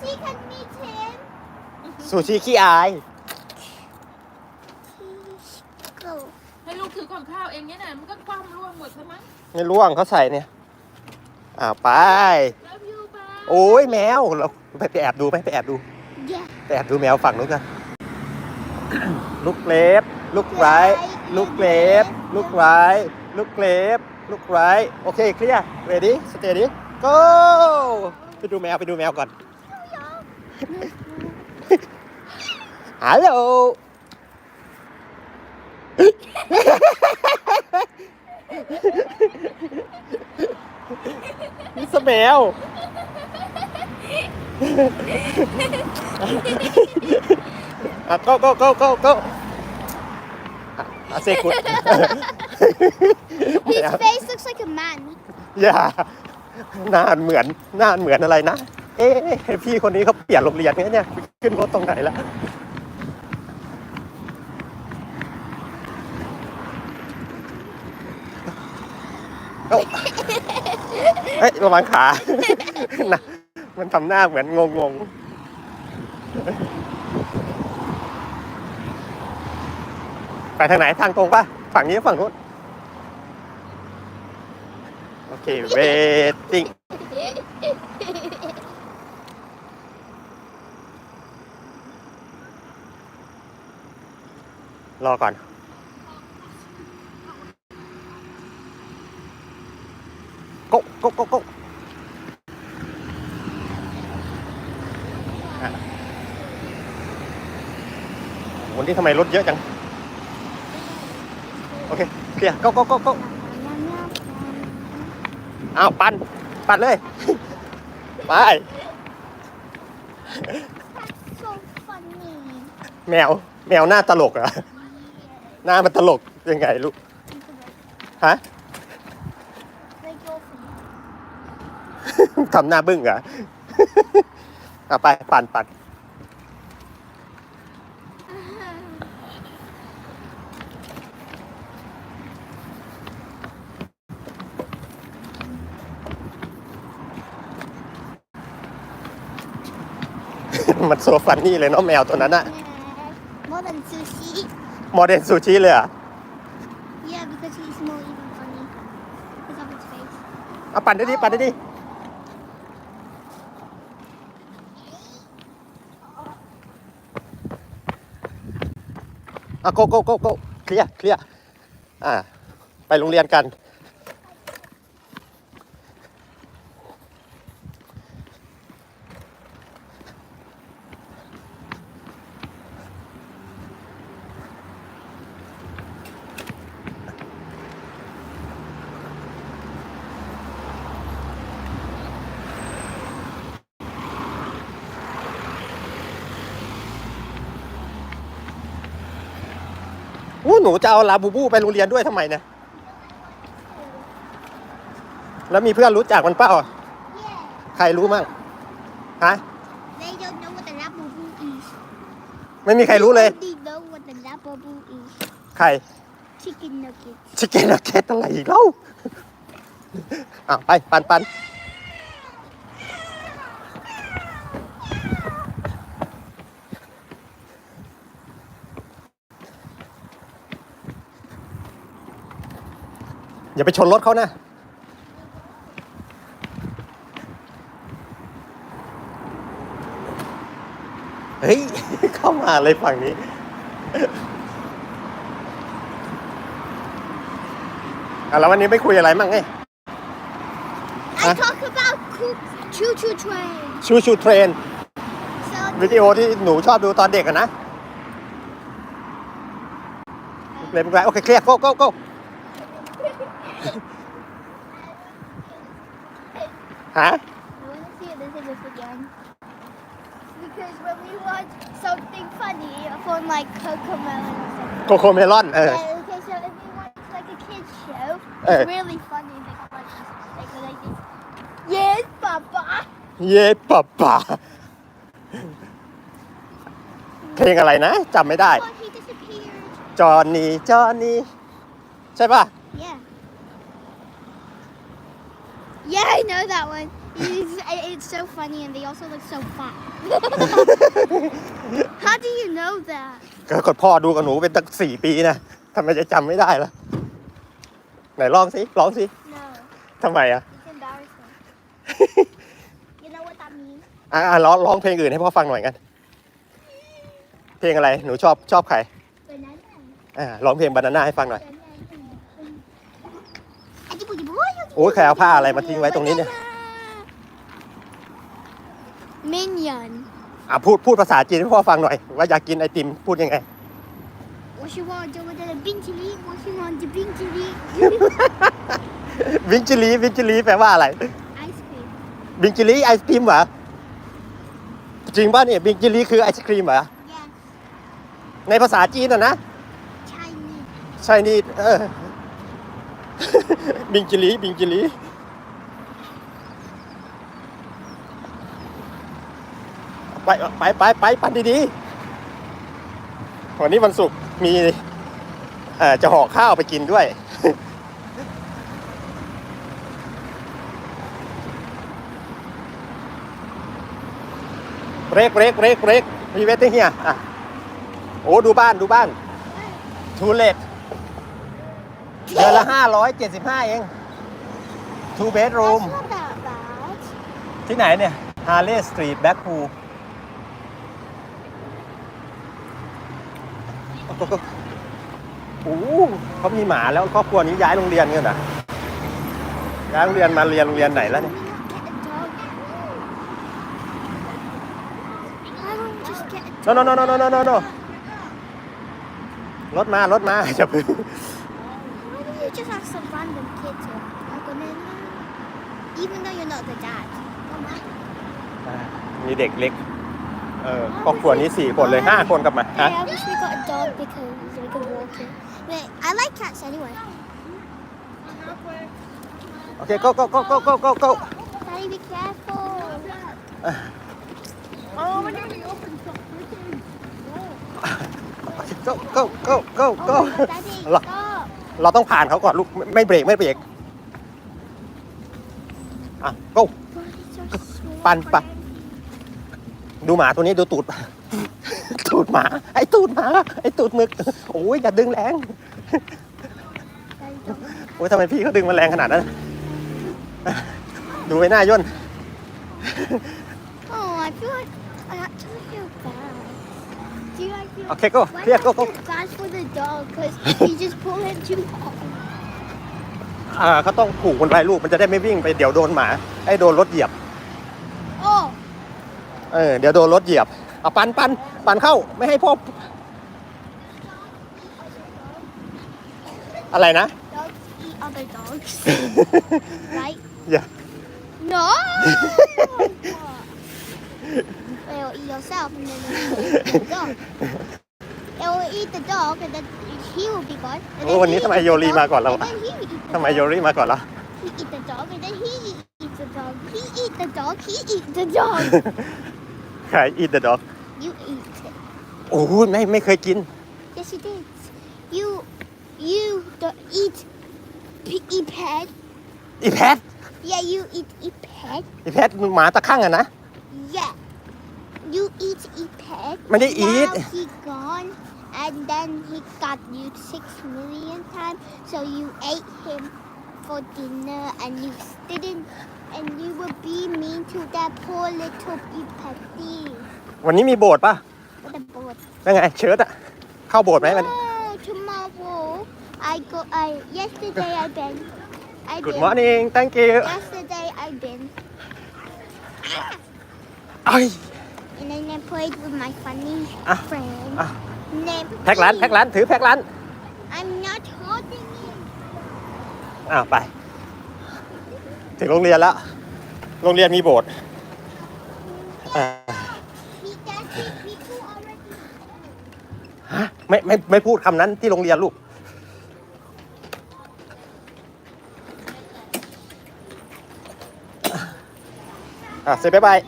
Sushi can meet him. ซูชิขี้อาย Go. ให้ลูกถือของข้าวเองเนี่ยนะมันก็คว่ำร่วงหมดใช่ไหมไม่ร่วงเขาใส่เนี่ยอ่าไป Love you บ้าโอ้ยแมวเราไปไปแอบดูไหมไปแอบดู Yeah. ไปแอบดูแมวฝั่งนู้นกัน ลูกเล็บ ลูกไรลูกเล็บ ลูกไรลูกเล็บ ลูกไรโอเคเคลียร์ ready steady go ไปดูแมวไปดูแมวก่อน ฮัลโหลนี่สแมวอะ go go go go go อะอะ say good His face looks like a man. อย่าหน้าเหมือนหน้าเหมือนอะไรนะ เอ๊ะพี่คนนี้เขาเปลี่ยนโรงเรียนเนี่ยเนี่ยขึ้นรถตรงไหนแล้วเอ้าเฮ้ยระวังขานะมันทำหน้าเหมือนงงงไปทางไหนทางตรงปะฝั่งนี้ฝั่งนู้นโอเค waiting รอก่อน go go go go อะวันนี้ทำไมรถเยอะจัง โอเคเคลียร์ go go go go อ้าวปั่น ปั่นเลย ไป แมว แมวหน้าตลกเหรอะ หน้ามันตลกยังไงลูก ฮะ They go for ทำหน้าบึ้งเหรอ เอาไปปั่นปั่น มันโซฟันนี่เลยเนาะแมวตัวนั้นอะ More than sushi. โมเดลซูชิเลยเหรอะ Yeah, because he's more even funny. Because of his face. เอาปั่นได้ดิปั่นได้ดิเอาโกโกโกโกเคลียร์เคลียร์อ่า ไปโรงเรียนกัน หนูจะเอาลาบูบูไปโรงเรียนด้วยทำไมเนี่ย แล้วมีเพื่อนรู้จักมันเปล่า Yeah. ใครรู้มั่ง ฮะ They don't know what the labubu is. ไม่มีใครรู้เลย They know what the labubu is. ใคร Chicken nuggets. ชิคเก้นนักเก็ตอะไรอีกเล่าอะไปปันปัน อย่าไปชนรถเขานะ เฮ้ย เข้ามาเลยฝั่งนี้ อะแล้ววันนี้ไม่คุยอะไรมั่งไง I Huh? talk about cook choo choo train. ชูชูเทรน So วิดีโอที่หนูชอบดูตอนเด็กอะนะเลยเป็นไรโอเคเคลียร์ go go go ฮะ I want to see this in this again. Because when we watch something funny from like Coco Melon or something. โกโคเมลอนเออ Yeah, okay, so if we watch like a kids show, Eh. it's really funny. They go like this. They go like this. Yes, Papa. เย่ป่าป่าเพลงอะไรนะจำไม่ได้ Oh, he disappeared. จอห์นนี่จอห์นนี่ใช่ป่ะ Yeah. Yeah, I know that one. It's, it's so funny, and they also look so fat. How do you know that? ก็กดพ่อดูกับหนูเป็นตั้งสี่ปีนะทำไมจะจำไม่ได้ล่ะ ไหนลองสิลองสิ No, ทำไมอะ it's embarrassing. you know what that means? อะอะร้องร้องเพลงอื่นให้พ่อฟังหน่อยกัน เพลงอะไร หนูชอบชอบใคร Banana. อ่าร้องเพลงบานาน่าให้ฟังหน่อย Banana. โอ้ยใครเอาผ้าอะไรมาทิ้งไว้ตรงนี้เนี่ย Minion. อะพูดพูดภาษาจีนให้พ่อฟังหน่อย ว่าอยากกินไอติมพูดยังไง What you want to do with the bing chili? What you want to bing chili? วิงจิลีวิงจิลีแปลว่าอะไร Ice cream. บิงจิลีไอศครีมเหรอจริงป่ะเนี่ยบิงจิลีคือไอศครีมเหรอ Yes. ในภาษาจีนอะนะ Chinese. ใช่นี่เออ บิงจิลีบิงจิลีไปไปไปไปปั่นดีๆวันนี้วันศุกร์มีจะห่อข้าวไปกินด้วยเบรกเบรกเบรกเบรกมีเวทเฮียอะโอ้ดูบ้านดูบ้านทูเลต เดือนละห้าร้อยเจ็ดสิบห้าเองทูเบดรูม That's not that bad. ที่ไหนเนี่ยฮาร์เลย์สตรีทแบ็คพูโอ้โหเขามีหมาแล้วครอบครัวนี้ย้ายโรงเรียนกันเหรอย้ายโรงเรียนมาเรียนโรงเรียนไหนแล้วเนี่ย Why not get a dog? I don't just get a โนโนโนโนโนโนโนรถมารถมาจะพึ่ง Why don't you just ask some random kid to like a minute? Even though you're not the dad. Don't matter. มีเด็กเล็ก เออครอบครัวนี้สี่คนเลยห้าคนกลับมาฮะ Hey, I wish we got a dog because we could walk it. Wait, I like cats anyway. โอเค go go go go go go go Daddy, be careful. Oh, when you open something. go go go go go Oh, Daddy, Look. Stop. เราต้องผ่านเขาก่อนลูกไม่ไม่เบรกไม่เบรกอะ go Bodies are so Pan, pan. friendly. ดูหมาตัวนี้ดูตูด ตูดหมา ไอ้ตูดหมา ไอ้ตูดหมึกโอ้ยอย่าดึงแรง Daddy, don't โอ้ยทำไมพี่เขาดึงมาแรงขนาดนั้น ดูไว้หน้าย่น Oh, I feel like I actually feel bad. Do you like feel? โอเค go Why เครียด do go I go feel bad for the dog? Because you just pull him too hard. อ่าเขาต้องผูกมันไว้ลูกมันจะได้ไม่วิ่งไปเดี๋ยวโดนหมาไอ้โดนรถเหยียบ Oh, เออเดี๋ยวโดนรถเหยียบเอาปันปันปันเข้าไม่ให้พ่ออะไรนะ dogs eat other dogs, right? อย่า No. They'll eat yourself and then they'll eat the dog. They will eat the dog and then he will be gone. and โอ้ then วันนี้ he ทำไม eat โย the รี dog, มาก่อนเรา and อะ then he eat the ทำไม dog. โยรีมาก่อนเรา He eat the dog and then he eats the dog. He eat the dog. He eat the dog. ใคร eat the dog you eat it. โอ้ยไม่ไม่เคยกิน Yes, you did. You you the eat p- eat pet. อีแพท Yeah, you eat eat pet. อีแพทหมาตะข้างอะนะ Yeah. You eat eat pet. ไม่ได้ eat Now he gone, and then he got you six million times. So you ate him for dinner, and you didn't, and you were being mean to that poor little eat petty. วันนี้มีโบสถ์ป่ะ What a boy. ยังไง เชิดอะเข้าโบสถ์ไหมมัน Oh, tomorrow I go. I yesterday I been. I Good been. morning thank you Yesterday I been, ไอ้ย and then I played with my funny Ah. friend Ah. named. แพ็กร้านแพ็กร้านถือแพ็กร้าน I'm not holding it. อ้าวไป ถึงโรงเรียนแล้ว โรงเรียนมีโบสถ์อ่า He does it people already. ฮะไม่ไม่ไม่พูดคำนั้นที่โรงเรียนลูก อะเสร็จบ๊ายบาย